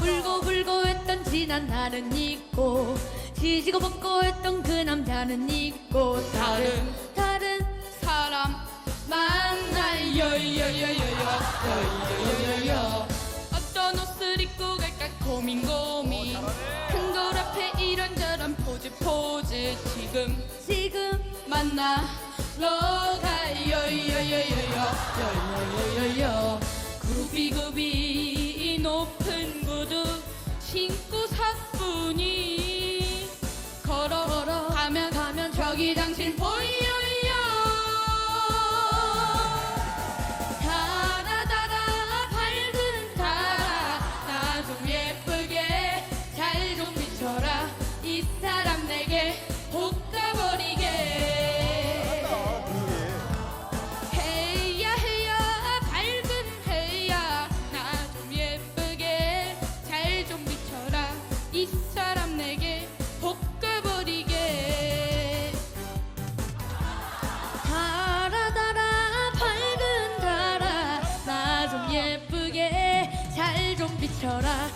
울고 불고 했던 지난 날은 있고 지지고 볶고 했던 그 남자는 있고 다른 다른 사람 만날 요요요요요 요요요요 포즈 지금 지금 만나러 가요. 요요요요요요요요 구비 구비 높은 구두 신고 사뿐히 걸어 걸어 가면 가면 저기 당신 보여 비춰라